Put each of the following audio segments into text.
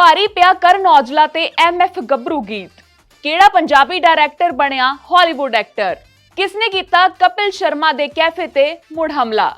ਭਾਰੀ ਪਿਆ ਕਰਨ ਔਜਲਾ ਤੇ ਐਮਐਫ ਗੱਭਰੂ ਗੀਤ। ਕਿਹੜਾ ਪੰਜਾਬੀ ਡਾਇਰੈਕਟਰ ਬਣਿਆ ਹਾਲੀਵੁੱਡ ਐਕਟਰ? ਕਿਸਨੇ ਕੀਤਾ ਕਪਿਲ ਸ਼ਰਮਾ ਦੇ ਕੈਫੇ ਤੇ ਮੁੜ ਹਮਲਾ?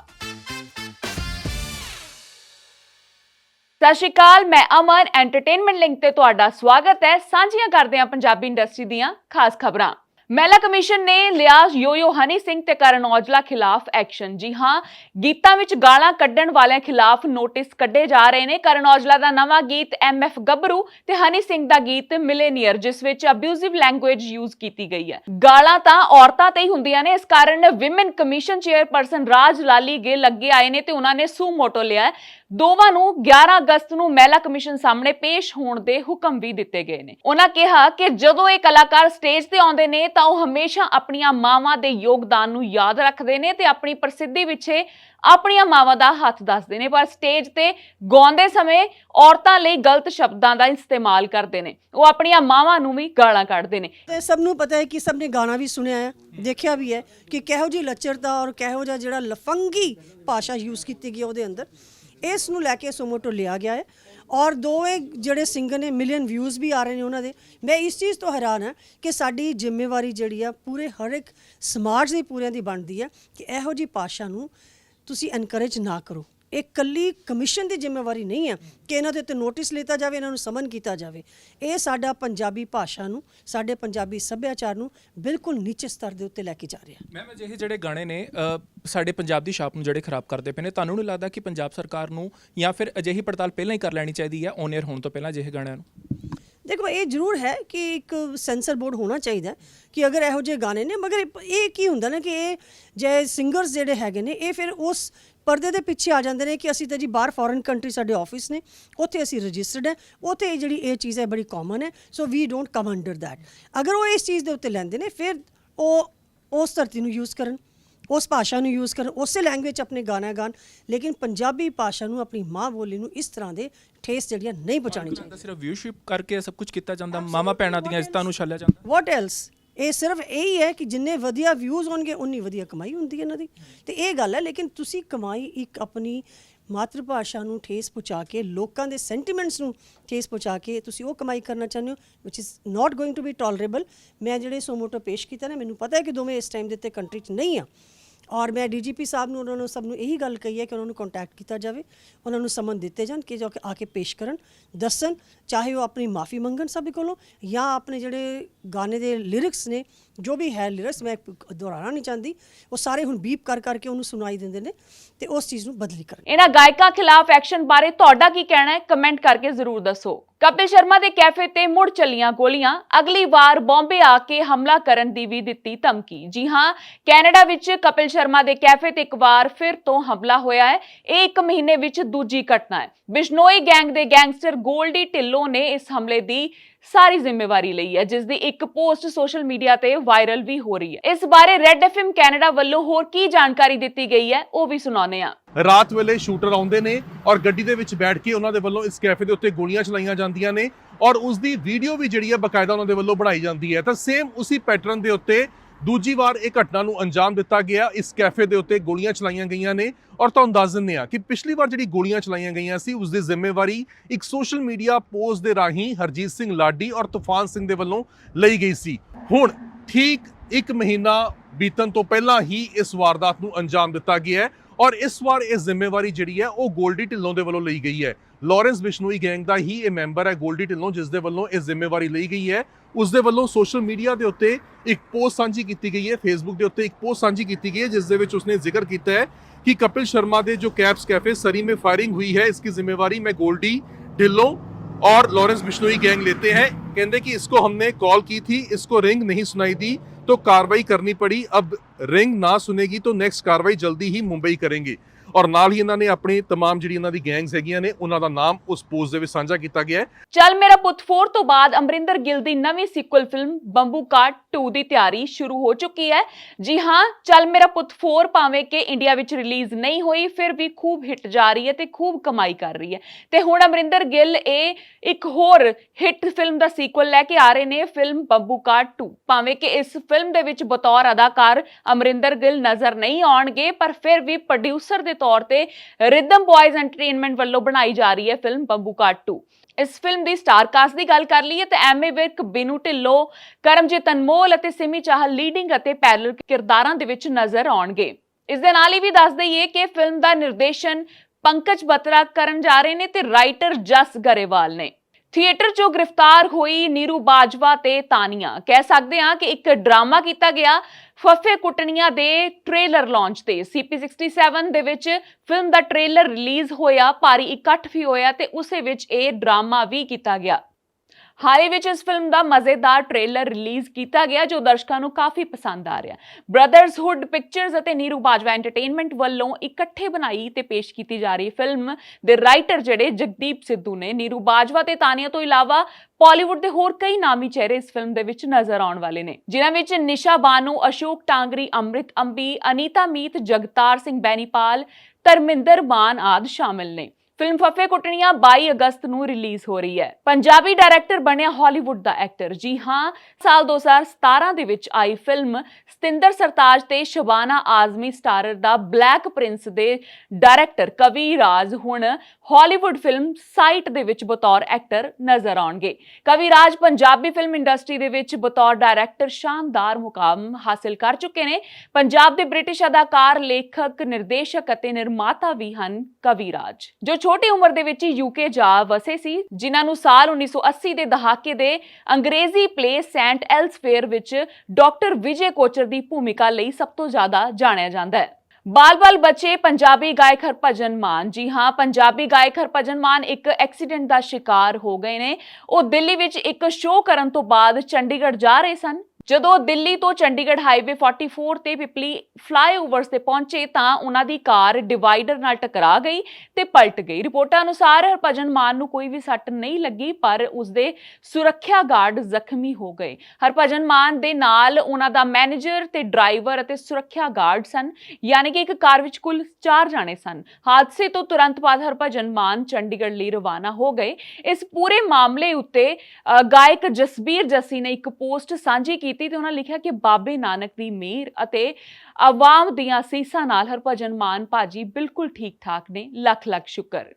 ਸਤਿ ਸ਼੍ਰੀ ਅਕਾਲ, ਮੈਂ ਅਮਨ। ਐਂਟਰਟੇਨਮੈਂਟ ਲਿੰਕ ਤੇ ਤੁਹਾਡਾ ਸਵਾਗਤ ਹੈ। ਸਾਂਝੀਆਂ ਕਰਦੇ ਹਾਂ ਪੰਜਾਬੀ ਇੰਡਸਟਰੀ ਦੀਆਂ ਖਾਸ ਖਬਰਾਂ। ਮਹਿਲਾ ਕਮਿਸ਼ਨ ਨੇ ਲਿਆ ਯੋਯੋ ਹਨੀ ਸਿੰਘ ਤੇ ਕਰਨ ਔਜਲਾ ਖਿਲਾਫ ਐਕਸ਼ਨ। ਜੀ ਹਾਂ, ਗੀਤਾਂ ਵਿੱਚ ਗਾਲਾਂ ਕੱਢਣ ਵਾਲਿਆਂ ਖਿਲਾਫ ਨੋਟਿਸ ਕੱਢੇ ਜਾ ਰਹੇ ਨੇ। ਕਰਨ ਔਜਲਾ ਦਾ ਨਵਾਂ ਗੀਤ ਐਮਐਫ ਗੱਭਰੂ ਤੇ ਹਨੀ ਸਿੰਘ ਦਾ ਗੀਤ ਮਿਲੇਨੀਅਰ, ਜਿਸ ਵਿੱਚ ਅਬਿਊਜ਼ਿਵ ਲੈਂਗੁਏਜ ਯੂਜ਼ ਕੀਤੀ ਗਈ ਹੈ। ਗਾਲਾਂ ਤਾਂ ਔਰਤਾਂ ਤੇ ਹੀ ਹੁੰਦੀਆਂ ਨੇ। ਇਸ ਕਾਰਨ women commission chairperson Raj Lali Gill ਲੱਗੇ ਆਏ ਨੇ ਤੇ ਉਹਨਾਂ ਨੇ ਸੂ ਮੋਟੋ ਲਿਆ ਦੋਵਾਂ ਨੂੰ 11 ਅਗਸਤ ਨੂੰ ਮਹਿਲਾ ਕਮਿਸ਼ਨ ਸਾਹਮਣੇ ਪੇਸ਼ ਹੋਣ ਦੇ ਹੁਕਮ ਵੀ ਦਿੱਤੇ ਗਏ ਨੇ। ਉਹਨਾਂ ਕਿਹਾ ਕਿ ਜਦੋਂ ਇਹ ਕਲਾਕਾਰ ਸਟੇਜ ਤੇ ਆਉਂਦੇ ਨੇ ਤਾਂ ਉਹ ਹਮੇਸ਼ਾ ਆਪਣੀਆਂ ਮਾਵਾਂ ਦੇ ਯੋਗਦਾਨ ਨੂੰ ਯਾਦ ਰੱਖਦੇ ਨੇ ਤੇ ਆਪਣੀ ਪ੍ਰਸਿੱਧੀ ਪਿੱਛੇ ਆਪਣੀਆਂ ਮਾਵਾਂ ਦਾ ਹੱਥ ਦੱਸਦੇ ਨੇ। ਪਰ ਸਟੇਜ ਤੇ ਗਾਉਂਦੇ ਸਮੇਂ ਔਰਤਾਂ ਲਈ ਗਲਤ ਸ਼ਬਦਾਂ ਦਾ ਇਸਤੇਮਾਲ ਕਰਦੇ ਨੇ। ਉਹ ਆਪਣੀਆਂ ਮਾਵਾਂ ਨੂੰ ਵੀ ਗਾਲਾਂ ਕੱਢਦੇ ਨੇ। ਤੇ ਸਭ ਨੂੰ ਪਤਾ ਹੈ ਕਿ ਸਭ ਨੇ ਗਾਣਾ ਵੀ ਸੁਣਿਆ ਹੈ, ਦੇਖਿਆ ਵੀ ਹੈ ਕਿ ਕਿਹੋ ਜੀ ਲੱਚਰਤਾ ਔਰ ਕਿਹੋ ਜਿਹਾ ਜਿਹੜਾ ਲਫੰਗੀ ਭਾਸ਼ਾ ਯੂਜ਼ ਕੀਤੀ ਗਈ ਉਹਦੇ ਅੰਦਰ। ਇਸ ਨੂੰ ਲੈ ਕੇ ਸੋਮੋਟੋ ਲਿਆ ਗਿਆ ਹੈ। ਔਰ ਦੋਵੇਂ ਜਿਹੜੇ ਸਿੰਗਰ ਨੇ ਮਿਲੀਅਨ ਵਿਊਜ਼ ਵੀ ਆ ਰਹੇ ਨੇ ਉਹਨਾਂ ਦੇ। ਮੈਂ ਇਸ ਚੀਜ਼ ਤੋਂ ਹੈਰਾਨ ਹਾਂ ਕਿ ਸਾਡੀ ਜ਼ਿੰਮੇਵਾਰੀ ਜਿਹੜੀ ਆ, ਪੂਰੇ ਹਰ ਇੱਕ ਸਮਾਜ ਦੇ ਪੂਰਿਆਂ ਦੀ ਬਣਦੀ ਹੈ ਕਿ ਇਹੋ ਜੀ ਭਾਸ਼ਾ ਨੂੰ ਤੁਸੀਂ ਐਨਕਰੇਜ ਨਾ ਕਰੋ। ਇਹ ਕੱਲੀ ਕਮਿਸ਼ਨ ਦੀ ਜ਼ਿੰਮੇਵਾਰੀ ਨਹੀਂ ਹੈ ਕਿ ਇਹਨਾਂ ਦੇ ਉੱਤੇ ਨੋਟਿਸ ਲਿੱਤਾ ਜਾਵੇ, ਇਹਨਾਂ ਨੂੰ ਸਮਨ ਕੀਤਾ ਜਾਵੇ। ਇਹ ਸਾਡਾ ਪੰਜਾਬੀ ਭਾਸ਼ਾ ਨੂੰ, ਸਾਡੇ ਪੰਜਾਬੀ ਸੱਭਿਆਚਾਰ ਨੂੰ ਬਿਲਕੁਲ ਨੀਚੇ ਸਤਰ ਦੇ ਉੱਤੇ ਲੈ ਕੇ ਜਾ ਰਿਹਾ ਮੈਮ ਅਜਿਹੇ ਜਿਹੜੇ ਗਾਣੇ ਨੇ ਸਾਡੇ ਪੰਜਾਬ ਦੀ ਛਾਪ ਨੂੰ ਜਿਹੜੇ ਖਰਾਬ ਕਰਦੇ ਪਏ ਨੇ, ਤੁਹਾਨੂੰ ਨਹੀਂ ਲੱਗਦਾ ਕਿ ਪੰਜਾਬ ਸਰਕਾਰ ਨੂੰ ਜਾਂ ਫਿਰ ਅਜਿਹੀ ਪੜਤਾਲ ਪਹਿਲਾਂ ਹੀ ਕਰ ਲੈਣੀ ਚਾਹੀਦੀ ਹੈ ਔਨ 에ਅਰ ਹੋਣ ਤੋਂ ਪਹਿਲਾਂ ਅਜਿਹੇ ਗਾਣਿਆਂ ਨੂੰ? ਦੇਖੋ, ਇਹ ਜ਼ਰੂਰ ਹੈ ਕਿ ਇੱਕ ਸੈਂਸਰ ਬੋਰਡ ਹੋਣਾ ਚਾਹੀਦਾ ਕਿ ਅਗਰ ਇਹੋ ਜਿਹੇ ਗਾਣੇ ਨੇ, ਮਗਰ ਇਹ- ਇਹ ਕੀ ਹੁੰਦਾ ਨਾ ਕਿ ਇਹ ਜੇ ਸਿੰਗਰਸ ਜਿਹੜੇ ਹੈਗੇ ਨੇ, ਇਹ ਫਿਰ ਉਸ ਪਰਦੇ ਦੇ ਪਿੱਛੇ ਆ ਜਾਂਦੇ ਨੇ ਕਿ ਅਸੀਂ ਤਾਂ ਜੀ ਬਾਹਰ ਫੋਰਨ ਕੰਟਰੀ ਸਾਡੇ ਆਫਿਸ ਨੇ, ਉੱਥੇ ਅਸੀਂ ਰਜਿਸਟਰਡ ਹੈ, ਉੱਥੇ ਇਹ ਜਿਹੜੀ ਇਹ ਚੀਜ਼ ਹੈ ਬੜੀ ਕਾਮਨ ਹੈ so we don't come under that ਅਗਰ ਉਹ ਇਸ ਚੀਜ਼ ਦੇ ਉੱਤੇ ਲੈਂਦੇ ਨੇ, ਫਿਰ ਉਹ ਉਸ ਧਰਤੀ ਨੂੰ ਯੂਜ਼ ਕਰਨ। ਉਸ ਭਾਸ਼ਾ ਨੂੰ ਯੂਜ਼ ਕਰਨ ਉਸੇ ਲੈਂਗੁਏਜ ਆਪਣੇ ਗਾਣਾ ਗਾਣ ਲੇਕਿਨ ਪੰਜਾਬੀ ਭਾਸ਼ਾ ਨੂੰ ਆਪਣੀ ਮਾਂ ਬੋਲੀ ਨੂੰ ਇਸ ਤਰ੍ਹਾਂ ਦੇ ਠੇਸ ਜਿਹੜੀਆਂ ਨਹੀਂ ਪਹੁੰਚਾਉਣੀ ਚਾਹੀਦੀ ਸਿਰਫ ਵਿਊਸ਼ਿਪ ਕਰਕੇ ਸਭ ਕੁਝ ਕੀਤਾ ਜਾਂਦਾ ਮਾਮਾ ਭੈਣਾਂ ਦੀਆਂ ਇੱਜ਼ਤਾਂ ਨੂੰ ਛੱਲਿਆ ਜਾਂਦਾ। ਵਾਟ ਐਲਸ ਇਹ ਸਿਰਫ ਇਹੀ ਹੈ ਕਿ ਜਿੰਨੇ ਵਧੀਆ ਵਿਊਜ਼ ਹੋਣਗੇ ਉਨੀ ਵਧੀਆ ਕਮਾਈ ਹੁੰਦੀ ਹੈ ਇਹਨਾਂ ਦੀ। ਤੇ ਇਹ ਗੱਲ ਹੈ ਲੇਕਿਨ ਤੁਸੀਂ ਕਮਾਈ ਇੱਕ ਆਪਣੀ ਮਾਤਰ ਭਾਸ਼ਾ ਨੂੰ ਠੇਸ ਪਹੁੰਚਾ ਕੇ ਲੋਕਾਂ ਦੇ ਸੈਂਟੀਮੈਂਟਸ ਨੂੰ ਠੇਸ ਪਹੁੰਚਾ ਕੇ ਤੁਸੀਂ ਉਹ ਕਮਾਈ ਕਰਨਾ ਚਾਹੁੰਦੇ ਹੋ which is not going to be tolerable ਮੈਂ ਜਿਹੜੇ ਸੋਮੋਟੋ ਪੇਸ਼ ਕੀਤਾ ਨਾ ਮੈਨੂੰ ਪਤਾ ਹੈ ਕਿ ਦੋਵੇਂ ਇਸ ਟਾਈਮ ਦੇ ਉੱਤੇ ਕੰਟਰੀ 'ਚ ਨਹੀਂ ਆ। ਔਰ ਮੈਂ ਡੀਜੀਪੀ ਸਾਹਿਬ ਨੂੰ, ਉਹਨਾਂ ਨੂੰ ਸਭ ਨੂੰ ਇਹੀ ਗੱਲ ਕਹੀ ਹੈ ਕਿ ਉਹਨਾਂ ਨੂੰ ਕੰਟੈਕਟ ਕੀਤਾ ਜਾਵੇ, ਉਹਨਾਂ ਨੂੰ ਸਮਨ ਦਿੱਤੇ ਜਾਣ ਕਿ ਜੋ ਕਿ ਆ ਕੇ ਪੇਸ਼ ਕਰਨ, ਦੱਸਣ, ਚਾਹੇ ਉਹ ਆਪਣੀ ਮਾਫੀ ਮੰਗਣ ਸਭ ਕੋਲੋਂ ਜਾਂ ਆਪਣੇ ਜਿਹੜੇ ਗਾਣੇ ਦੇ ਲਿਰਿਕਸ ਨੇ ਜੋ ਵੀ ਹੈ ਲਿਰਿਕਸ ਮੈਂ ਦੁਹਰਾਉਣਾ ਨਹੀਂ ਚਾਹੁੰਦੀ, ਉਹ ਸਾਰੇ ਹੁਣ ਬੀਪ ਕਰ ਕਰਕੇ ਉਹਨੂੰ ਸੁਣਾਈ ਦਿੰਦੇ ਨੇ ਤੇ ਉਸ ਚੀਜ਼ ਨੂੰ ਬਦਲੀ ਕਰਨ ਇਹਨਾਂ ਗਾਇਕਾਂ ਖਿਲਾਫ ਐਕਸ਼ਨ ਬਾਰੇ ਤੁਹਾਡਾ ਕੀ ਕਹਿਣਾ ਹੈ? ਕਮੈਂਟ ਕਰਕੇ ਜ਼ਰੂਰ ਦੱਸੋ। ਕਪਿਲ ਸ਼ਰਮਾ ਦੇ ਕੈਫੇ ਤੇ ਮੁੜ ਚੱਲੀਆਂ ਗੋਲੀਆਂ। ਅਗਲੀ ਵਾਰ ਬੰਬੇ ਆ ਕੇ ਹਮਲਾ ਕਰਨ ਦੀ ਵੀ ਦਿੱਤੀ ਧਮਕੀ। ਜੀ ਹਾਂ, ਕੈਨੇਡਾ ਵਿੱਚ ਕਪਿਲ ਸ਼ਰਮਾ ਦੇ ਕੈਫੇ ਤੇ ਇੱਕ ਵਾਰ ਫਿਰ ਤੋਂ ਹਮਲਾ ਹੋਇਆ ਹੈ। ਇਹ ਇੱਕ ਮਹੀਨੇ ਵਿੱਚ ਦੂਜੀ ਘਟਨਾ ਹੈ। ਬਿਸ਼ਨੋਈ ਗੈਂਗ ਦੇ ਗੈਂਗਸਟਰ ਗੋਲਡੀ ਢਿੱਲੋਂ ਨੇ ਇਸ ਹਮਲੇ ਦੀ ਸਾਰੀ ਜ਼ਿੰਮੇਵਾਰੀ ਲਈ ਹੈ ਜਿਸ ਦੀ ਇੱਕ ਪੋਸਟ ਸੋਸ਼ਲ ਮੀਡੀਆ ਤੇ ਵਾਇਰਲ ਵੀ ਹੋ ਰਹੀ ਹੈ। ਇਸ ਬਾਰੇ ਰੈੱਡ ਐਫਐਮ ਕੈਨੇਡਾ ਵੱਲੋਂ ਹੋਰ ਕੀ ਜਾਣਕਾਰੀ ਦਿੱਤੀ ਗਈ ਹੈ, ਉਹ ਵੀ ਸੁਣਾਉਂਦੇ ਹਾਂ। ਰਾਤ ਵੇਲੇ ਸ਼ੂਟਰ ਆਉਂਦੇ ਨੇ ਔਰ ਗੱਡੀ ਦੇ ਵਿੱਚ ਬੈਠ ਕੇ ਉਹਨਾਂ ਦੇ ਵੱਲੋਂ ਇਸ ਕੈਫੇ ਦੇ ਉੱਤੇ ਗੋਲੀਆਂ ਚਲਾਈਆਂ ਜਾਂਦੀਆਂ ਨੇ ਔਰ ਉਸ ਦੀ ਵੀਡੀਓ ਵੀ ਜਿਹੜੀ ਹੈ ਬਕਾਇਦਾ ਉਹਨਾਂ ਦੇ ਵੱਲੋਂ ਬਣਾਈ ਜਾਂਦੀ ਹੈ। ਤਾਂ ਸੇਮ ਉਸੇ ਪੈਟਰਨ ਦੇ ਉੱਤੇ ਦੂਜੀ ਵਾਰ ਇਹ ਘਟਨਾ ਨੂੰ ਅੰਜਾਮ ਦਿੱਤਾ ਗਿਆ। ਇਸ ਕੈਫੇ ਦੇ ਉੱਤੇ ਗੋਲੀਆਂ ਚਲਾਈਆਂ ਗਈਆਂ ਨੇ ਔਰ ਤੁਹਾਨੂੰ ਦੱਸ ਦਿੰਦੇ ਆ ਕਿ ਪਿਛਲੀ ਵਾਰ ਜਿਹੜੀ ਗੋਲੀਆਂ ਚਲਾਈਆਂ ਗਈਆਂ ਸੀ ਉਸ ਦੀ ਜ਼ਿੰਮੇਵਾਰੀ ਇੱਕ ਸੋਸ਼ਲ ਮੀਡੀਆ ਪੋਸਟ ਦੇ ਰਾਹੀਂ ਹਰਜੀਤ ਸਿੰਘ ਲਾਡੀ ਔਰ ਤੂਫਾਨ ਸਿੰਘ ਦੇ ਵੱਲੋਂ ਲਈ ਗਈ ਸੀ। ਹੁਣ ਠੀਕ ਇੱਕ ਮਹੀਨਾ ਬੀਤਣ ਤੋਂ ਪਹਿਲਾਂ ਹੀ ਇਸ ਵਾਰਦਾਤ ਨੂੰ ਅੰਜਾਮ ਦਿੱਤਾ ਗਿਆ ਹੈ ਔਰ ਇਸ ਵਾਰ ਇਹ ਜ਼ਿੰਮੇਵਾਰੀ ਜਿਹੜੀ ਹੈ, ਉਹ ਗੋਲਡੀ ਢਿੱਲੋਂ ਦੇ ਵੱਲੋਂ ਲਈ ਗਈ ਹੈ। ਲਾਰੈਂਸ ਬਿਸ਼ਨੋਈ ਗੈਂਗ ਦਾ ਹੀ ਇਹ ਮੈਂਬਰ ਹੈ, ਗੋਲਡੀ ਢਿੱਲੋਂ, ਜਿਸ ਦੇ ਵੱਲੋਂ ਇਹ ਜ਼ਿੰਮੇਵਾਰੀ ਲਈ ਗਈ ਹੈ। ਉਸ ਦੇ ਵੱਲੋਂ ਸੋਸ਼ਲ ਮੀਡੀਆ ਦੇ ਉੱਤੇ ਇੱਕ ਪੋਸਟ ਸਾਂਝੀ ਕੀਤੀ ਗਈ ਹੈ ਫੇਸਬੁੱਕ ਦੇ ਉੱਤੇ ਇੱਕ ਪੋਸਟ ਸਾਂਝੀ ਕੀਤੀ ਗਈ ਹੈ ਜਿਸ ਦੇ ਵਿੱਚ ਉਸਨੇ ਜ਼ਿਕਰ ਕੀਤਾ ਹੈ कि कपिल शर्मा दे जो कैप्स कैफे सरी में फायरिंग हुई है इसकी जिम्मेवारी मैं गोल्डी ढिल्लो और लॉरेंस बिश्नोई गैंग लेते हैं कहते कि इसको हमने कॉल की थी इसको रिंग नहीं सुनाई दी तो कार्रवाई करनी पड़ी अब रिंग ना सुनेगी तो नेक्स्ट कार्रवाई जल्दी ही मुंबई करेंगे ਔਰ ਨਾਲ ਹੀ ਇਹਨਾਂ ਨੇ ਆਪਣੀ तमाम ਜਿਹੜੀ ਇਹਨਾਂ ਦੀ ਗੈਂਗਸ ਹੈਗੀਆਂ ਨੇ ਉਹਨਾਂ ਦਾ ਨਾਮ ਉਸ ਪੋਸਟ ਦੇ ਵਿੱਚ ਸਾਂਝਾ ਕੀਤਾ ਗਿਆ ਹੈ ਚੱਲ ਮੇਰਾ ਪੁੱਤ 4 ਤੋਂ ਬਾਅਦ ਅਮਰਿੰਦਰ ਗਿੱਲ ਦੀ ਨਵੀਂ ਸੀਕੁਅਲ ਫਿਲਮ ਬੰਬੂ ਕਾਟ 2 ਦੀ ਤਿਆਰੀ ਸ਼ੁਰੂ ਹੋ ਚੁੱਕੀ ਹੈ ਜੀ ਹਾਂ ਚੱਲ ਮੇਰਾ ਪੁੱਤ 4 ਭਾਵੇਂ ਕਿ ਇੰਡੀਆ ਵਿੱਚ ਰਿਲੀਜ਼ ਨਹੀਂ ਹੋਈ ਫਿਰ ਵੀ ਖੂਬ ਹਿੱਟ ਜਾ ਰਹੀ ਹੈ ਤੇ ਖੂਬ ਕਮਾਈ ਕਰ ਰਹੀ ਹੈ ਤੇ ਹੁਣ ਅਮਰਿੰਦਰ ਗਿੱਲ ਇਹ ਇੱਕ ਹੋਰ ਹਿੱਟ ਫਿਲਮ ਦਾ ਸੀਕੁਅਲ ਲੈ ਕੇ ਆ ਰਹੇ ਨੇ ਫਿਲਮ ਬੰਬੂ ਕਾਟ 2 ਭਾਵੇਂ ਕਿ ਇਸ ਫਿਲਮ ਦੇ ਵਿੱਚ ਬਤੌਰ ਅਦਾਕਾਰ ਅਮਰਿੰਦਰ ਗਿੱਲ ਨਜ਼ਰ ਨਹੀਂ ਆਉਣਗੇ ਪਰ ਫਿਰ ਵੀ ਪ੍ਰੋਡਿਊਸਰ ਦੇ ਤੌਰ ਤੇ ਰਿਦਮ ਬॉयਜ਼ ਐਂਟਰਟੇਨਮੈਂਟ ਵੱਲੋਂ ਬਣਾਈ ਜਾ ਰਹੀ ਹੈ ਫਿਲਮ ਬੰਬੂ ਕਾਟ 2 ਇਸ ਫਿਲਮ ਦੀ ਸਟਾਰ ਕਾਸਟ ਦੀ ਗੱਲ ਕਰ ਲਈਏ ਤਾਂ ਐਮਏ ਵਿਰਕ, ਬਿਨੂ ਢਿੱਲੋਂ, ਕਰਮਜੀਤ ਅਨਮੋਲ ਅਤੇ ਸਿਮੀ ਚਾਹਲ ਲੀਡਿੰਗ ਅਤੇ ਪੈਰਲਲ ਕਿਰਦਾਰਾਂ ਦੇ ਵਿੱਚ ਨਜ਼ਰ ਆਉਣਗੇ। ਇਸ ਦੇ ਨਾਲ ਹੀ ਵੀ ਦੱਸ ਦਈਏ ਕਿ ਫਿਲਮ ਦਾ ਨਿਰਦੇਸ਼ਨ ਪੰਕਜ ਬਤਰਾ ਕਰਨ ਜਾ ਰਹੇ ਨੇ ਤੇ ਰਾਈਟਰ ਜਸ ਗਰੇਵਾਲ ਨੇ। ਥੀਏਟਰ 'ਚੋਂ ਗ੍ਰਿਫਤਾਰ ਹੋਈ ਨੀਰੂ ਬਾਜਵਾ ਤੇ ਤਾਨੀਆ। ਕਹਿ ਸਕਦੇ ਹਾਂ ਕਿ ਇੱਕ ਡਰਾਮਾ ਕੀਤਾ ਗਿਆ ਫੱਫੇ ਕੁੱਟਣੀਆਂ ਦੇ ਟ੍ਰੇਲਰ ਲਾਂਚ ਤੇ। CP67 ਦੇ ਵਿੱਚ ਫਿਲਮ ਦਾ ਟ੍ਰੇਲਰ ਰਿਲੀਜ਼ ਹੋਇਆ, ਭਾਰੀ ਇਕੱਠ ਵੀ ਹੋਇਆ ਤੇ ਉਸੇ ਵਿੱਚ ਇਹ ਡਰਾਮਾ ਵੀ ਕੀਤਾ ਗਿਆ। ਹਾਲ ਹੀ ਵਿੱਚ ਇਸ ਫਿਲਮ ਦਾ ਮਜ਼ੇਦਾਰ ਟ੍ਰੇਲਰ ਰਿਲੀਜ਼ ਕੀਤਾ ਗਿਆ, ਜੋ ਦਰਸ਼ਕਾਂ ਨੂੰ ਕਾਫੀ ਪਸੰਦ ਆ ਰਿਹਾ। ਬ੍ਰਦਰਸਹੁੱਡ ਪਿਕਚਰਜ਼ ਅਤੇ ਨੀਰੂ ਬਾਜਵਾ ਐਂਟਰਟੇਨਮੈਂਟ ਵੱਲੋਂ ਇਕੱਠੇ ਬਣਾਈ ਤੇ ਪੇਸ਼ ਕੀਤੀ ਜਾ ਰਹੀ ਫਿਲਮ ਦੇ ਰਾਈਟਰ ਜਿਹੜੇ ਜਗਦੀਪ ਸਿੱਧੂ ਨੇ। ਨੀਰੂ ਬਾਜਵਾ ਤੇ ਤਾਨੀਆ ਤੋਂ ਇਲਾਵਾ ਪਾਲੀਵੁੱਡ ਦੇ ਹੋਰ ਕਈ ਨਾਮੀ ਚਿਹਰੇ ਇਸ ਫਿਲਮ ਦੇ ਵਿੱਚ ਨਜ਼ਰ ਆਉਣ ਵਾਲੇ ਨੇ। ਜਿਨ੍ਹਾਂ ਵਿੱਚ ਨਿਸ਼ਾ ਬਾਨੂ, ਅਸ਼ੋਕ ਟਾਂਗਰੀ, ਅੰਮ੍ਰਿਤ ਅੰਬੀ, ਅਨੀਤਾ ਮੀਤ, ਜਗਤਾਰ ਸਿੰਘ ਬੈਨੀਪਾਲ, ਧਰਮਿੰਦਰ ਮਾਨ ਆਦਿ ਸ਼ਾਮਿਲ ਨੇ। ਫਿਲਮ ਫੱਫੇ ਕੁੱਟਣੀਆਂ 22 ਅਗਸਤ ਨੂੰ ਰਿਲੀਜ਼ ਹੋ ਰਹੀ ਹੈ। ਪੰਜਾਬੀ ਡਾਇਰੈਕਟਰ ਬਣਿਆ ਹਾਲੀਵੁੱਡ ਦਾ ਐਕਟਰ। ਜੀ ਹਾਂ, ਸਾਲ 2017 ਦੇ ਵਿੱਚ ਆਈ ਫਿਲਮ ਸਤਿੰਦਰ ਸਰਤਾਜ ਤੇ ਸ਼ਬਾਨਾ ਆਜ਼ਮੀ ਸਟਾਰਰ ਦਾ ਬਲੈਕ ਪ੍ਰਿੰਸ ਦੇ ਡਾਇਰੈਕਟਰ ਕਵੀ ਰਾਜ ਹੁਣ ਹਾਲੀਵੁੱਡ ਫਿਲਮ ਸਾਈਟ ਦੇ ਵਿੱਚ ਬਤੌਰ ਐਕਟਰ ਨਜ਼ਰ ਆਉਣਗੇ। ਕਵੀ ਰਾਜ ਪੰਜਾਬੀ ਫਿਲਮ ਇੰਡਸਟਰੀ ਦੇ ਵਿੱਚ ਬਤੌਰ ਡਾਇਰੈਕਟਰ ਸ਼ਾਨਦਾਰ ਮੁਕਾਮ ਹਾਸਿਲ ਕਰ ਚੁੱਕੇ ਨੇ। ਪੰਜਾਬ ਦੇ ਬ੍ਰਿਟਿਸ਼ ਅਦਾਕਾਰ, ਲੇਖਕ, ਨਿਰਦੇਸ਼ਕ ਅਤੇ ਨਿਰਮਾਤਾ ਵੀ ਹਨ ਕਵੀ ਰਾਜ। ਜੋ ਛੋਟੀ ਉਮਰ ਦੇ ਵਿੱਚ ਹੀ ਯੂਕੇ ਜਾ ਵਸੇ ਸੀ, ਜਿਨ੍ਹਾਂ ਨੂੰ ਸਾਲ 1980 ਦੇ ਦਹਾਕੇ ਦੇ ਅੰਗਰੇਜ਼ੀ ਪਲੇ ਸੈਂਟ ਐਲਸਫੇਅਰ ਵਿੱਚ ਡਾਕਟਰ ਵਿਜੇ ਕੋਚਰ ਦੀ ਭੂਮਿਕਾ ਲਈ ਸਭ ਤੋਂ ਜ਼ਿਆਦਾ ਜਾਣਿਆ ਜਾਂਦਾ ਹੈ। ਬਾਲ-ਬਾਲ ਬੱਚੇ, ਪੰਜਾਬੀ ਗਾਇਕ ਹਰਭਜਨ ਮਾਨ, ਜੀ ਹਾਂ, ਪੰਜਾਬੀ ਗਾਇਕ ਹਰਭਜਨ ਮਾਨ ਇੱਕ ਐਕਸੀਡੈਂਟ ਦਾ ਸ਼ਿਕਾਰ ਹੋ ਗਏ ਨੇ। ਉਹ ਦਿੱਲੀ ਵਿੱਚ ਇੱਕ ਸ਼ੋਅ ਕਰਨ ਤੋਂ ਬਾਅਦ ਚੰਡੀਗੜ੍ਹ ਜਾ ਰਹੇ ਸਨ। ਜਦੋਂ ਦਿੱਲੀ ਤੋਂ ਚੰਡੀਗੜ੍ਹ ਹਾਈਵੇ 44 ਤੇ ਪਿਪਲੀ ਫਲਾਈਓਵਰਸ ਤੇ ਪਹੁੰਚੇ ਤਾਂ ਉਹਨਾਂ ਦੀ ਕਾਰ ਡਿਵਾਈਡਰ ਨਾਲ ਟਕਰਾ ਗਈ ਤੇ ਪਲਟ ਗਈ। ਰਿਪੋਰਟਾਂ ਅਨੁਸਾਰ ਹਰਭਜਨ ਮਾਨ ਨੂੰ ਕੋਈ ਵੀ ਸੱਟ ਨਹੀਂ ਲੱਗੀ, ਪਰ ਉਸਦੇ ਸੁਰੱਖਿਆ ਗਾਰਡ ਜ਼ਖਮੀ ਹੋ ਗਏ। ਹਰਭਜਨ ਮਾਨ ਦੇ ਨਾਲ ਉਹਨਾਂ ਦਾ ਮੈਨੇਜਰ ਤੇ ਡਰਾਈਵਰ ਅਤੇ ਸੁਰੱਖਿਆ ਗਾਰਡ ਸਨ, ਯਾਨੀ ਕਿ ਇੱਕ ਕਾਰ ਵਿੱਚ ਕੁੱਲ 4 ਜਾਣੇ ਸਨ। ਹਾਦਸੇ ਤੋਂ ਤੁਰੰਤ ਬਾਅਦ ਹਰਭਜਨ ਮਾਨ ਚੰਡੀਗੜ੍ਹ ਲਈ ਰਵਾਨਾ ਹੋ ਗਏ। ਇਸ ਪੂਰੇ ਮਾਮਲੇ ਉੱਤੇ ਗਾਇਕ ਜਸਬੀਰ ਜੱਸੀ ਨੇ ਇੱਕ ਪੋਸਟ ਸਾਂਝੀ ਕੀਤੀ ਕੀਤੀ ਤੇ ਉਹਨਾਂ ਲਿਖਿਆ ਕਿ ਬਾਬੇ ਨਾਨਕ ਦੀ ਮਿਹਰ ਅਤੇ ਆਵਾਮ ਦੀਆਂ ਸੀਸਾਂ ਨਾਲ ਹਰਭਜਨ ਮਾਨ ਭਾਜੀ ਬਿਲਕੁਲ ਠੀਕ ਠਾਕ ਨੇ। ਲੱਖ ਲੱਖ ਸ਼ੁਕਰ।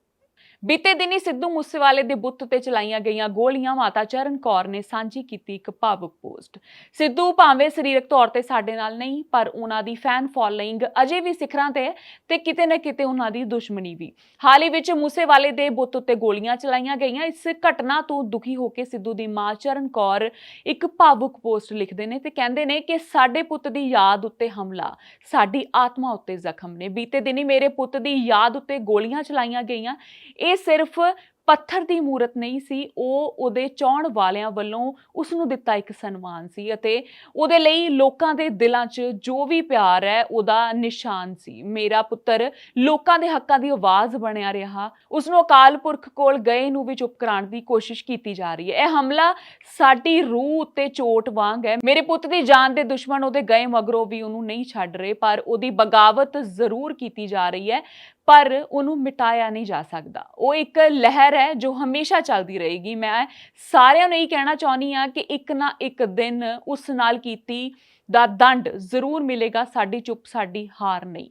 ਬੀਤੇ ਦਿਨੀ ਸਿੱਧੂ ਮੂਸੇਵਾਲੇ ਦੇ ਬੁੱਤ ਤੇ ਚਲਾਈਆਂ ਗਈਆਂ ਗੋਲੀਆਂ ਮਾਤਾ ਚਰਨ ਕੌਰ ਨੇ ਸਾਂਝੀ ਕੀਤੀ ਇੱਕ ਭਾਵੁਕ ਪੋਸਟ। ਸਿੱਧੂ ਭਾਵੇਂ ਸਰੀਰਕ ਤੌਰ ਤੇ ਸਾਡੇ ਨਾਲ ਨਹੀਂ, ਪਰ ਉਹਨਾਂ ਦੀ ਫੈਨ ਫੋਲੋਇੰਗ ਅਜੇ ਵੀ ਸਿਖਰਾਂ ਤੇ ਹੈ ਤੇ ਕਿਤੇ ਨਾ ਕਿਤੇ ਉਹਨਾਂ ਦੀ ਦੁਸ਼ਮਣੀ ਵੀ। ਹਾਲ ਹੀ ਵਿੱਚ ਮੂਸੇਵਾਲੇ ਦੇ ਬੁੱਤ ਉੱਤੇ ਗੋਲੀਆਂ ਚਲਾਈਆਂ ਗਈਆਂ। ਇਸ ਘਟਨਾ ਤੋਂ ਦੁਖੀ ਹੋ ਕੇ ਸਿੱਧੂ ਦੀ ਮਾਂ ਚਰਨ ਕੌਰ ਇੱਕ ਭਾਵੁਕ ਪੋਸਟ ਲਿਖਦੇ ਨੇ ਤੇ ਕਹਿੰਦੇ ਨੇ ਕਿ ਸਾਡੇ ਪੁੱਤ ਦੀ ਯਾਦ ਉੱਤੇ ਹਮਲਾ, ਸਾਡੀ ਆਤਮਾ ਉੱਤੇ ਜ਼ਖਮ ਨੇ। ਬੀਤੇ ਦਿਨੀ ਮੇਰੇ ਪੁੱਤ ਦੀ ਯਾਦ ਉੱਤੇ ਗੋਲੀਆਂ ਚਲਾਈਆਂ ਗਈਆਂ। ਇਹ ਸਿਰਫ ਪੱਥਰ ਦੀ ਮੂਰਤ ਨਹੀਂ ਸੀ, ਉਹ ਉਹਦੇ ਚਾਹਣ ਵਾਲਿਆਂ ਵੱਲੋਂ ਉਸ ਨੂੰ ਦਿੱਤਾ ਇੱਕ ਸਨਮਾਨ ਸੀ ਅਤੇ ਉਹਦੇ ਲਈ ਲੋਕਾਂ ਦੇ ਦਿਲਾਂ 'ਚ ਜੋ ਵੀ ਪਿਆਰ ਹੈ, ਉਹਦਾ ਨਿਸ਼ਾਨ ਸੀ। ਮੇਰਾ ਪੁੱਤਰ ਲੋਕਾਂ ਦੇ ਹੱਕਾਂ ਦੀ ਆਵਾਜ਼ ਬਣਿਆ ਰਿਹਾ। ਉਸ ਨੂੰ ਅਕਾਲ ਪੁਰਖ ਕੋਲ ਗਏ ਨੂੰ ਵੀ ਚੁੱਪ ਕਰਾਉਣ ਦੀ ਕੋਸ਼ਿਸ਼ ਕੀਤੀ ਜਾ ਰਹੀ ਹੈ। ਇਹ ਹਮਲਾ ਸਾਡੀ ਰੂਹ ਉੱਤੇ ਚੋਟ ਵਾਂਗ ਹੈ। ਮੇਰੇ ਪੁੱਤ ਦੀ ਜਾਨ ਦੇ ਦੁਸ਼ਮਣ ਉਹਦੇ ਗਏ ਮਗਰੋਂ ਵੀ ਉਹਨੂੰ ਨਹੀਂ ਛੱਡ ਰਹੇ, ਪਰ ਉਹਦੀ ਬਗਾਵਤ ਜ਼ਰੂਰ ਕੀਤੀ ਜਾ ਰਹੀ ਹੈ। ਪਰ ਉਹਨੂੰ ਮਿਟਾਇਆ ਨਹੀਂ ਜਾ ਸਕਦਾ। ਉਹ ਇੱਕ ਲਹਿਰ ਹੈ ਜੋ ਹਮੇਸ਼ਾ ਚੱਲਦੀ ਰਹੇਗੀ। ਮੈਂ ਸਾਰਿਆਂ ਨੂੰ ਇਹ ਕਹਿਣਾ ਚਾਹੁੰਦੀ ਆ ਕਿ ਇੱਕ ਨਾ ਇੱਕ ਦਿਨ ਉਸ ਨਾਲ ਕੀਤੀ ਦਾ ਦੰਡ ਜ਼ਰੂਰ ਮਿਲੇਗਾ। ਸਾਡੀ ਚੁੱਪ, ਸਾਡੀ ਹਾਰ ਨਹੀਂ।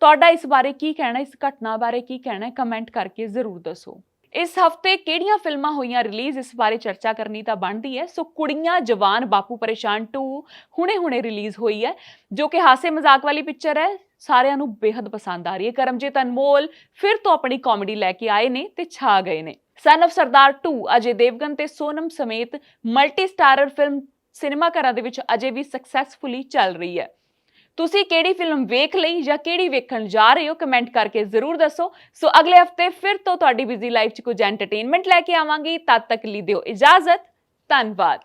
ਤੁਹਾਡਾ ਇਸ ਬਾਰੇ ਕੀ ਕਹਿਣਾ, ਇਸ ਘਟਨਾ ਬਾਰੇ ਕੀ ਕਹਿਣਾ ਕਮੈਂਟ ਕਰਕੇ ਜ਼ਰੂਰ ਦੱਸੋ। ਇਸ ਹਫ਼ਤੇ ਕਿਹੜੀਆਂ ਫਿਲਮਾਂ ਹੋਈਆਂ ਰਿਲੀਜ਼? ਇਸ ਬਾਰੇ ਚਰਚਾ ਕਰਨੀ ਤਾਂ ਬਣਦੀ ਹੈ। ਸੋ ਕੁੜੀਆਂ ਜਵਾਨ ਬਾਪੂ ਪਰੇਸ਼ਾਨ 2 ਹੁਣੇ-ਹੁਣੇ ਰਿਲੀਜ਼ ਹੋਈ ਹੈ, ਜੋ ਕਿ ਹਾਸੇ ਮਜ਼ਾਕ ਵਾਲੀ ਪਿਕਚਰ ਹੈ। ਸਾਰਿਆਂ ਨੂੰ ਬੇहद ਪਸੰਦ ਆ ਰਹੀ ਹੈ। ਕਰਮਜੀਤ ਅਨਮੋਲ ਫਿਰ ਤੋਂ ਆਪਣੀ ਕਾਮੇਡੀ ਲੈ ਕੇ ਆਏ ਨੇ ਤੇ ਛਾ ਗਏ ਨੇ। ਸਨ of ਸਰਦਾਰ 2 ਅਜੇ ਦੇਵਗਨ ਤੇ ਸੋਨਮ ਸਮੇਤ ਮਲਟੀ ਸਟਾਰਰ ਫਿਲਮ ਸਿਨੇਮਾ ਘਰਾਂ ਦੇ ਵਿੱਚ ਅਜੇ ਵੀ ਸਕਸੈਸਫੁਲੀ ਚੱਲ ਰਹੀ ਹੈ। ਤੁਸੀਂ ਕਿਹੜੀ ਫਿਲਮ ਵੇਖ ਲਈ ਜਾਂ ਕਿਹੜੀ ਵੇਖਣ ਜਾ ਰਹੇ ਹੋ? ਕਮੈਂਟ ਕਰਕੇ ਜ਼ਰੂਰ ਦੱਸੋ। ਸੋ ਅਗਲੇ ਹਫ਼ਤੇ ਫਿਰ ਤੋਂ ਤੁਹਾਡੀ ਬਿਜ਼ੀ ਲਾਈਫ 'ਚ ਕੁਝ ਐਂਟਰਟੇਨਮੈਂਟ ਲੈ ਕੇ ਆਵਾਂਗੀ। ਤਦ ਤੱਕ ਲਈ ਦਿਓ ਇਜਾਜ਼ਤ। ਧੰਨਵਾਦ।